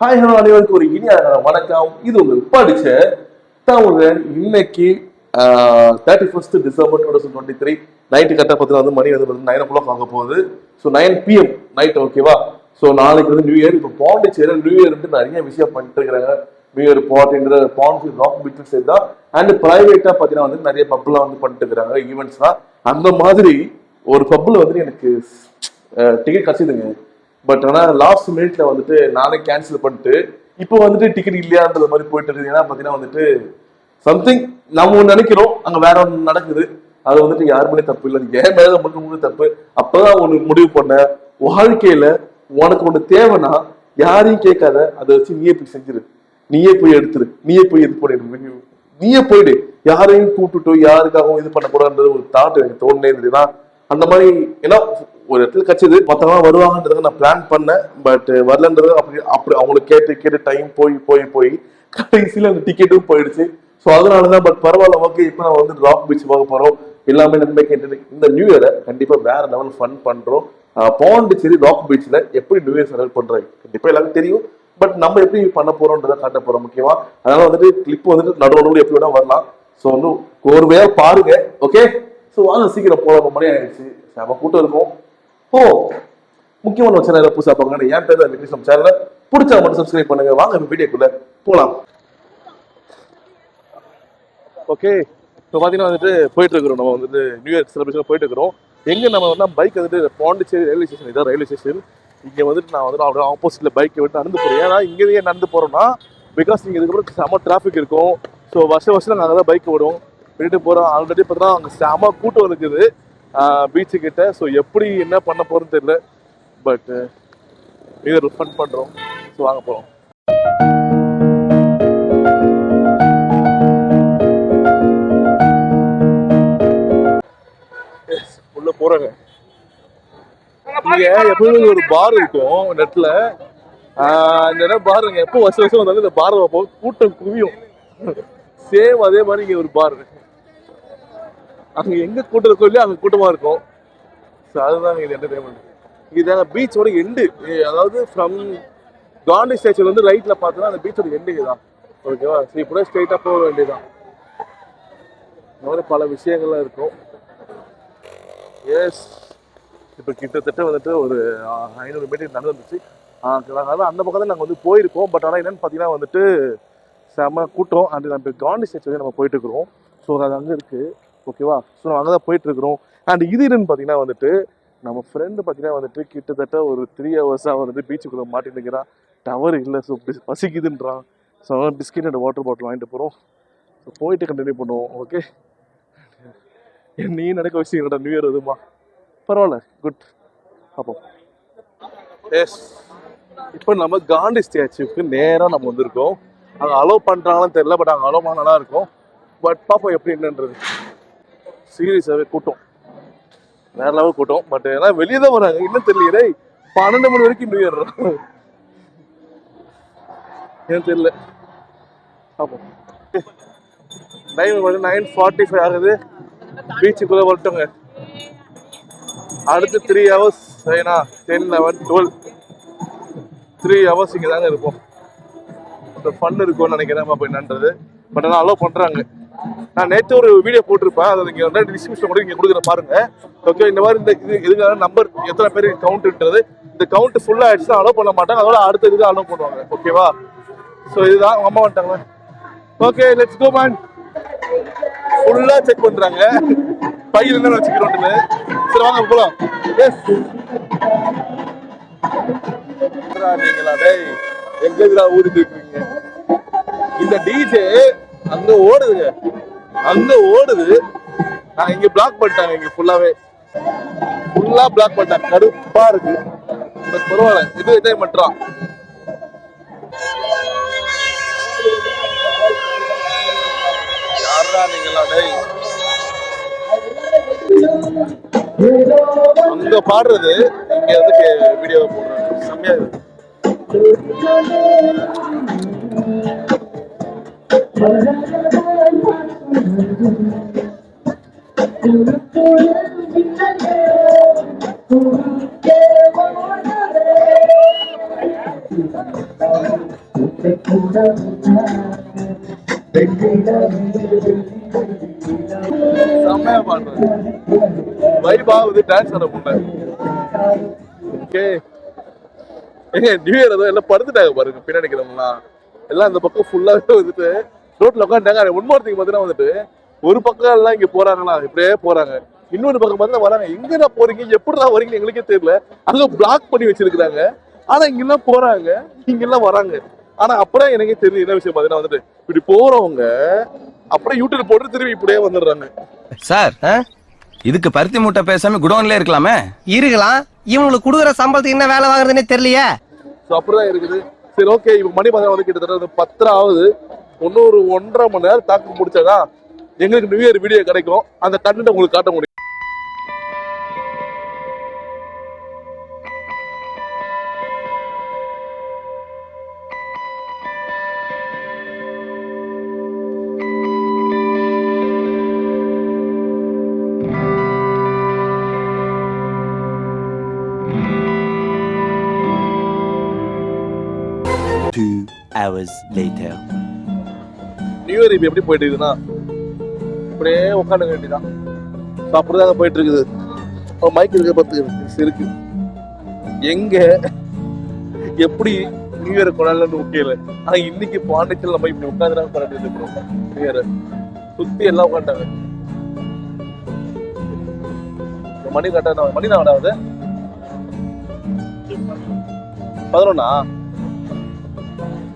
Hi hello அனைவருக்கும் ஒரு இனிய வணக்கம். இது உங்கள் படிச்ச தமிழ் இன்னைக்கு thirty first December two thousand twenty three night கரெக்டாக பார்த்தீங்கன்னா வந்து மணி வந்து நைன் ஓ கிளாக் ஆக போகுது ஸோ நைன் பிஎம் நைட் ஓகேவா ஸோ நாளைக்கு வந்து நியூ இயர் இப்போ பாண்டிச்சேரியில் நியூ இயர் வந்து நிறைய விஷயம் பண்ணிட்டு இருக்கிறாங்க. நியூ இயர் பார்ட்டின்ற பாண்டி ராக் பீச் சைடு தான். அண்ட் ப்ரைவேட்டாக பார்த்தீங்கன்னா வந்து நிறைய பப்லாம் வந்து பண்ணிட்டு இருக்கிறாங்க ஈவெண்ட்ஸ்லாம் அந்த மாதிரி ஒரு பப்பில் வந்து எனக்கு டிக்கெட் கசிதுங்க பட் ஆனால் லாஸ்ட் மினிட்ல வந்துட்டு நானே கேன்சல் பண்ணிட்டு இப்போ வந்துட்டு டிக்கெட் இல்லையான்றது மாதிரி போயிட்டு இருக்குது. ஏன்னா பார்த்தீங்கன்னா வந்துட்டு சம்திங் நம்ம ஒன்று நினைக்கிறோம் அங்கே வேற ஒன்று நடக்குது. அது வந்துட்டு யாருமே தப்பு இல்லை. ஏன் மேலே முழுக்க முழு தப்பு. அப்போதான் ஒன்று முடிவு பண்ண. வாழ்க்கையில உனக்கு ஒன்று தேவைன்னா யாரையும் கேட்காத. அதை வச்சு நீயே போய் செஞ்சிரு. நீயே போய் எடுத்துரு. நீயே போய் இது பண்ணிடு நீயே போயிடு. யாரையும் கூப்பிட்டுட்டோ யாருக்காகவும் இது பண்ண கூடாதுன்றது ஒரு தாட் எனக்கு தோணுனே இருந்ததுன்னா அந்த மாதிரி ஏன்னா ஒரு இடத்துல கச்சது மற்றவங்க வருவாங்கன்றத நான் பிளான் பண்ணேன். பட் வரலன்றது அப்படி அப்படி அவங்களுக்கு கேட்டு கேட்டு டைம் போய் போய் போய் கடைசியில் அந்த டிக்கெட்டும் போயிடுச்சு. ஸோ அதனால தான் பட் பரவாயில்ல ஓகே இப்போ நான் வந்து ராக் பீச் போக போகிறோம் எல்லாமே நம்ம கேட்டு இந்த நியூ இயரை கண்டிப்பாக வேற லெவல் ஃபன் பண்ணுறோம் பாண்டிச்சேரி ராக் பீச்சில் எப்படி நியூ இயர் செலக்ட் பண்ணுறாங்க கண்டிப்பாக எல்லாருக்கும் தெரியும். பட் நம்ம எப்படி பண்ண போறோம்ன்றத காட்ட போறோம் முக்கியமா. அதனால வந்துட்டு கிளிப் வந்துட்டு நடுவு எப்படி வேணா வரலாம். ஸோ வந்து ஒரு பாருங்க ஓகே ஸோ வாங்க சீக்கிரம் போகிற மணி ஆயிடுச்சு. நம்ம கூட்டம் இருக்கும். ஓ முக்கியமான சேனல் புதுசாக பார்க்கணும் என் பேர் தான் வெற்றி நம்ம சேனலை பிடிச்சா மட்டும் சப்ஸ்கிரைப் பண்ணுங்க. வாங்க வீடியோக்குள்ள போகலாம் ஓகே இப்போ பார்த்தீங்கன்னா வந்துட்டு போயிட்டு இருக்கிறோம். நம்ம வந்துட்டு நியூ இயர் செலிப்ரேஷன் போயிட்டு இருக்கிறோம். எங்கே நம்ம வந்து பைக் வந்துட்டு பாண்டிச்சேரி ரயில்வே ஸ்டேஷன் இதான் ரயில்வே ஸ்டேஷன் இங்கே வந்துட்டு நான் வந்து அப்படியே ஆப்போசிட்டில் பைக்கை விட்டு நடந்து போகிறேன் ஏன்னா இங்கே ஏன் நடந்து போகிறோம்னா பிகாஸ் இங்கே இதுக்கப்புறம் செம டிராஃபிக் இருக்கும். ஸோ வருஷம் வருஷம் நாங்கள் தான் பைக் விடுவோம் விட்டுட்டு போகிறோம் ஆல்ரெடி பார்த்தோன்னா அங்கே செம கூட்டம் இருக்குது. பீச்சு கிட்ட. ஸோ எப்படி என்ன பண்ண போறோம்னு தெரியல. பட் இது ஃபன் பண்றோம். ஸோ வாங்க போறோம் Yes, உள்ள போறாங்க. இங்க எப்பவுமே ஒரு பார் இருக்கும் நெட்ல இந்த பாருங்க எப்போ வருஷம் வருஷம் வந்தாலும் இந்த பார் வைப்போம். கூட்டம் குவியும். சேம் அதே மாதிரி இங்க ஒரு பார் அங்கே எங்கே கூட்டம் இருக்கோ இல்லையோ அங்கே கூட்டமாக இருக்கும். ஸோ அதுதான் இது என்டர்டைன்மெண்ட் இதுதாங்க பீச்சோட எண்டு அதாவது ஃப்ரம் காந்தி ஸ்டேச்சர் வந்து ரைட்டில் பார்த்தோன்னா அந்த பீச்சோட எண்டு இதுதான் ஓகேவா ஸோ இப்போ ஸ்ட்ரெயிட்டாக போக வேண்டியதுதான். இந்த மாதிரி பல விஷயங்கள்லாம் இருக்கும். எஸ் இப்போ கிட்டத்தட்ட வந்துட்டு ஒரு ஐநூறு மீட்டர் நடந்து வந்துச்சு. அதாவது அந்த பக்கம் தான் நாங்கள் வந்து போயிருக்கோம். பட் ஆனால் என்னென்னு பார்த்தீங்கன்னா வந்துட்டு செம கூட்டம். அண்ட் நம்ம காந்தி ஸ்டேச்சர் நம்ம போயிட்டு இருக்கிறோம். ஸோ அது அங்கே இருக்குது ஓகேவா? ஸோ நம்ம அங்கே தான் போயிட்டுருக்குறோம். அண்ட் இது என்னன்னு பார்த்தீங்கன்னா வந்துட்டு நம்ம ஃப்ரெண்டு பார்த்தீங்கன்னா வந்துட்டு கிட்டத்தட்ட ஒரு த்ரீ ஹவர்ஸாக வந்துட்டு பீச்சுக்குள்ளே மாட்டின்னுக்கிறான் டவர் இல்லை so பசிக்குதுன்றான் so biscuit and water bottle வாங்கிட்டு போகிறோம் ஸோ போயிட்டு கண்டினியூ பண்ணுவோம் ஓகே நீ நடக்க வச்சு என்னோட நியூ இயர் அதுமா பரவாயில்ல குட் அப்போ எஸ் இப்போ நம்ம காந்தி ஸ்டாச்சுக்கு நேராக நம்ம வந்திருக்கோம். அங்கே அலோவ் பண்ணுறாங்களான்னு தெரியல பட் அங்கே அலோவ் நல்லா இருக்கும். பட் பார்ப்போம் எப்படி என்னன்றது. சீரியஸாகவே கூட்டம். வேற லெவல் கூட்டம். பட் ஏன்னா வெளியே தான் வராங்க. இன்னும் தெரியல பன்னெண்டு மணி வரைக்கும் நியூ இயர் ஏன் தெரியல? பார்ப்போம் டைம் நைன் ஃபார்ட்டி ஃபைவ் ஆகுது பீச்சுக்குள்ளே வரட்டுங்க. அடுத்து த்ரீ ஹவர்ஸ் ஏன்னா ten eleven twelve three hours இங்கே தாங்க இருப்போம். ஃபன் இருக்கும்னு நினைக்கிறேன். அப்போ என்னன்றது பட் ஆனால் அலோவ் பண்ணுறாங்க நான் நேற்று ஒரு வீடியோ போட்டிருப்பேன். அதை நீங்கள் வந்து டிஸ்கிரிப்ஷன் கூட நீங்கள் கொடுக்குற பாருங்க. ஓகே இந்த மாதிரி இந்த இது இதுக்கான நம்பர் எத்தனை பேர் கவுண்ட்ன்றது இந்த கவுண்ட் ஃபுல்லாக ஆயிடுச்சுன்னா அலோவ் பண்ண மாட்டாங்க. அதோட அடுத்த இதுக்கு அலோவ் பண்ணுவாங்க. ஓகேவா ஸோ இதுதான் அம்மா வந்துட்டாங்க ஓகே லெட்ஸ் கோ மேன் ஃபுல்லாக செக் பண்ணுறாங்க பையில் என்ன வச்சுக்கிறோம்னு சரி வாங்க போகலாம் எஸ் நீங்களா? டேய் எங்க இதுல ஊதிட்டு இருக்கீங்க? இந்த டிஜே அங்க ஓடுதுங்க. அங்க ஓடுது. நான் இங்க பிளாக் பண்ணிட்டாங்க இங்க ஃபுல்லாவே ஃபுல்லா பிளாக் பண்ணிட்டாங்க. கடுப்பா இருக்கு. பட் பரவாயில்ல. இது என்டர்டைன்மெண்ட்ரா யாரா நீங்களா டேய். அங்க பாடுறது இங்க வந்து வீடியோ போடுறாங்க? செம்மையா இருக்கு. செம்மையா பாடுறேன் வைப் ஆகுது டான்ஸ் ஆட முடியல ஓகே ஏங்க நியூ இயர் எல்லாம் படுத்துட்டாங்க பாருங்க பின்னாடி நிக்கிறவங்களாம் எல்லாம் அந்த பக்கம் ஃபுல்லாவே வந்துட்டு ரோட்ல உட்காந்துட்டாங்க ஒன்மோர்த்திக்கு பார்த்தீங்கன்னா வந்துட்டு ஒரு பக்கம் எல்லாம் இங்க போறாங்களா? இப்படியே போறாங்க. இன்னொரு பக்கம் பார்த்தா வராங்க. எங்கடா போறீங்க? எப்படிடா வரீங்கன்னு எங்களுக்கே தெரியல. அங்க பிளாக் பண்ணி வச்சிருக்காங்க ஆனா இங்க எல்லாம் போறாங்க. இங்க எல்லாம் வராங்க. ஆனா அப்புறம் எனக்கே தெரியும் என்ன விஷயம் பார்த்தீங்கன்னா வந்துட்டு இப்படி போறவங்க அப்புறம் யூடியூப் போட்டு திரும்பி இப்படியே வந்துடுறாங்க. சார் இதுக்கு பருத்தி மூட்டை பேசாம குடோன்ல இருக்கலாமே? இருக்கலாம். இவங்களுக்கு கொடுக்குற சம்பளத்துக்கு என்ன வேலை வாங்குறதுன்னே தெரியலையே. ஸோ அப்படிதான் இருக்குது. சரி ஓகே இப்போ மணி பார்த்தா வந்து கிட்டத்தட்ட வந்து பத்தரை ஆகுது ஒரு ஒன்றரை மணி நேரம் தாக்கு முடிச்சாதான் எங்களுக்கு நியூ இயர் வீடியோ கிடைக்கும். அந்த கண்டென்ட் உங்களுக்கு காட்ட முடியும். Two hours later new year இப்போ எப்படி போயிட்டு இருக்குதுன்னா அப்படியே உட்காந்து வேண்டியதான் ஸோ அப்படிதான் போயிட்டு இருக்குது மைக் இருக்க பார்த்து இருக்கு. எங்க எப்படி நியூ இயர் கொண்டாடலன்னு ஓகே இல்லை ஆனா இன்னைக்கு பாண்டிச்சல் நம்ம இப்படி உட்காந்து கொண்டாடி இருக்கிறோம். நியூ இயர் சுத்தி எல்லாம் உட்காந்துட்டாங்க. மணி கரெக்டாக மணி தான் ஆகுது? பதினொன்னா?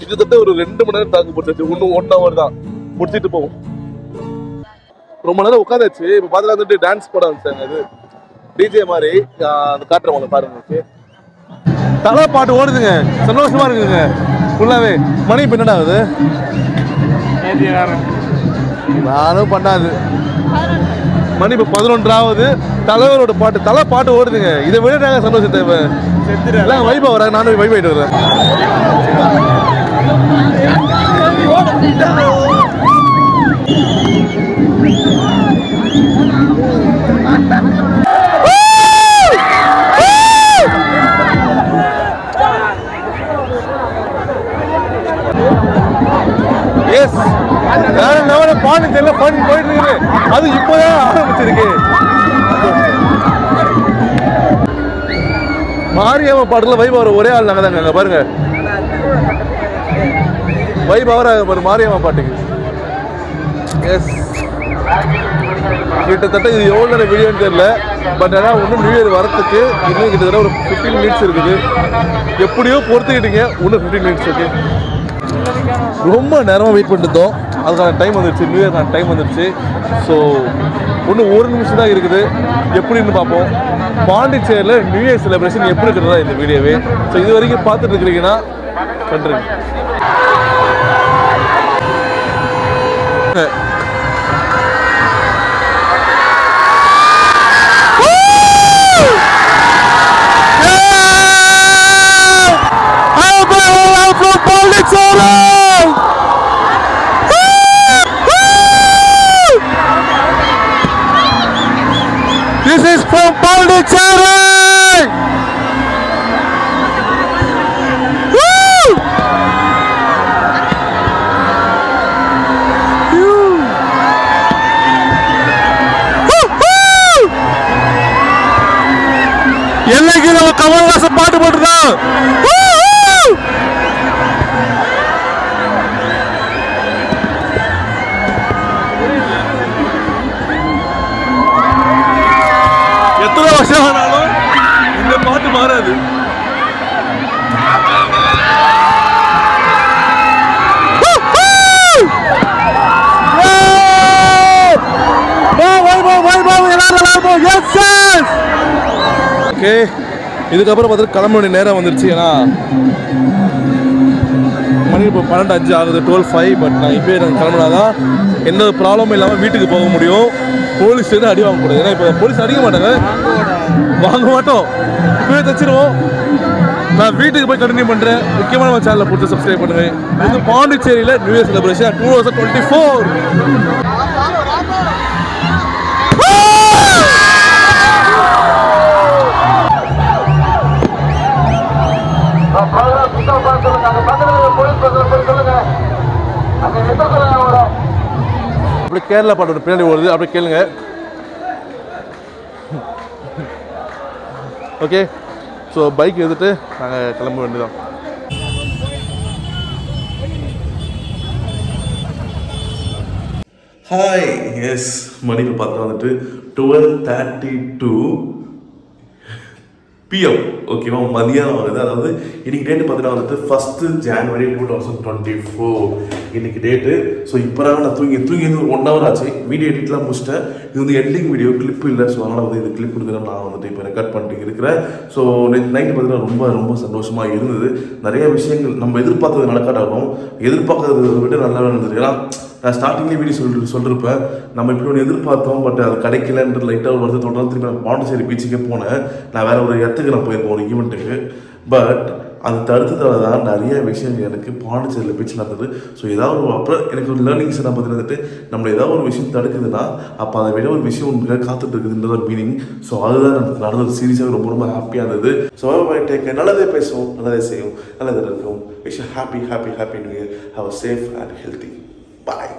கிட்டத்தட்ட ஒரு ரெண்டு மணி நேரம் தாக்கு போட்டுச்சு. இன்னும் ஒன் ஹவர் தான். முடிச்சிட்டு போவோம். ரொம்ப நேரம் உட்காந்தாச்சு. இப்போ பார்த்துல வந்துட்டு டான்ஸ் போட ஆரம்பிச்சாங்க அது. டிஜே மாதிரி அந்த காட்டுற உங்களை பாருங்க தலை பாட்டு ஓடுதுங்க. சந்தோஷமா இருக்குங்க. ஃபுல்லாவே மணி இப்போ என்னடா ஆகுது? நானும் பண்ணாது மணி இப்போ பதினொன்றாவது தலைவரோட பாட்டு தலை பாட்டு ஓடுதுங்க. இதை விட நாங்கள் சந்தோஷத்தை எல்லாம் வைபா வர நானும் வைப் ஆயிட்டு வரேன். எஸ் வேற லெவல பாண்டிச்சேரியில ஃபன் போயிட்டு இருக்குது. அது இப்போதான் ஆரம்பிச்சிருக்கு. மாரியம்ம பாட்டுல வைப் ஒரே ஆள் நாங்க தான் பாருங்க. வைப் அவராக ஒரு மாரியம்மா பாட்டுக்கு. எஸ் கிட்டத்தட்ட இது எவ்வளோ நேரம் வீடியோன்னு தெரியல. பட் ஆனால் இன்னும் நியூ இயர் வரத்துக்கு இன்னும் கிட்டத்தட்ட ஒரு ஃபிஃப்டீன் மினிட்ஸ் இருக்குது. எப்படியோ பொறுத்துக்கிட்டீங்க இன்னும் ஃபிஃப்டீன் மினிட்ஸ் இருக்குது ரொம்ப நேரமாக வெயிட் பண்ணிருந்தோம் அதுக்கான டைம் வந்துருச்சு. நியூ இயர்க்கான டைம் வந்துருச்சு. ஸோ இன்னும் ஒரு நிமிஷம் தான் இருக்குது. எப்படின்னு பார்ப்போம். பாண்டிச்சேரியில் நியூ இயர் செலிப்ரேஷன் எப்படி இருக்கிறதா இந்த வீடியோவே ஸோ இது வரைக்கும் பார்த்துட்டு இருக்கிறீங்கன்னா நன்றி பாட்டு போட்டுருந்தோம் எத்தனை வருஷம் ஆனாலும் இந்த பாட்டு மாறாது. ஓகே இதுக்கப்புறம் பார்த்துட்டு கிளம்ப வேண்டிய நேரம் வந்துருச்சு. ஏன்னா மணி இப்போ பன்னெண்டு அஞ்சு ஆகுது டுவெல் ஃபைவ் பட் நான் இப்போயே நான் கிளம்புனாதான் எந்த ஒரு ப்ராப்ளமும் இல்லாமல் வீட்டுக்கு போக முடியும். போலீஸ் எதுவும் அடி வாங்கக்கூடாது ஏன்னா இப்போ போலீஸ் அடிக்க மாட்டாங்க. வாங்க மாட்டோம். இப்போயே தச்சிருவோம். நான் வீட்டுக்கு போய் கண்டினியூ பண்ணுறேன் முக்கியமான நம்ம சேனலை பிடிச்சி சப்ஸ்கிரைப் பண்ணுவேன். இது பாண்டிச்சேரியில் new year celebration two thousand twenty four Kerala பாட்டோட பின்னாடி ஓடுது. அப்படி கேளுங்க. ஓகே ஸோ பைக் எடுத்துட்டு நாங்கள் கிளம்ப வேண்டியதான் ஹாய் எஸ் மணி இப்போ பார்த்தா வந்துட்டு டுவெல் தேர்ட்டி டூ பிஎம் ஓகேவா மதியானம் வருது. அதாவது இன்னைக்கு டேட்டு பார்த்தீங்கன்னா வந்துட்டு first January two thousand twenty four இன்னைக்கு டேட்டு ஸோ இப்போ நான் தூங்கி தூங்கி வந்து ஒரு ஒன் ஹவர் ஆச்சு. வீடியோ எடிட்லாம் முடிச்சிட்டேன். இது வந்து எண்டிங் வீடியோ கிளிப் இல்லை. ஸோ அதனால் வந்து இது கிளிப் கொடுக்குறேன். நான் வந்துட்டு இப்போ ரெக்கார்ட் பண்ணிட்டு இருக்கிறேன். ஸோ நேற்று நைட்டு பார்த்தீங்கன்னா ரொம்ப ரொம்ப சந்தோஷமாக இருந்தது. நிறைய விஷயங்கள் நம்ம எதிர்பார்த்தது நடக்காட்டாலும் எதிர்பார்க்கறதை விட நல்லா நடந்தது. ஏன்னா நான் ஸ்டார்டிங்லேயே வீடியோ சொல்லி சொல்லிருப்பேன் நம்ம இப்படி ஒன்று எதிர்பார்த்தோம் பட் அது கிடைக்கலன்ற லைட்டாக ஒரு வருது தொடர்ந்து திருப்பி நான் பாண்டிச்சேரி பீச்சுக்கே போனேன். நான் வேற ஒரு இடத்துக்கு நான் போயிருப்பேன் ஒரு ஈவெண்ட்டுக்கு பட் அது தடுத்ததால தான் நிறைய விஷயங்கள் எனக்கு பாண்டிச்சேரியில் பீச் நடந்தது. ஸோ ஏதாவது ஒரு அப்புறம் எனக்கு ஒரு லேர்னிங்ஸ் என்ன வந்துட்டு நம்மள ஏதாவது ஒரு விஷயம் தடுக்குதுன்னா அப்போ அதை விட ஒரு விஷயம் உங்களுக்கு காத்துட்டு இருக்குதுன்றது மீனிங் ஸோ அதுதான் எனக்கு நடந்தது. சீரியஸாக ரொம்ப ரொம்ப ஹாப்பியாக இருந்தது. ஸோ டேக் நல்லதே பேசுவோம் நல்லதே செய்வோம் நல்லதே இருக்கும் wish happy happy happy new year have safe and healthy bye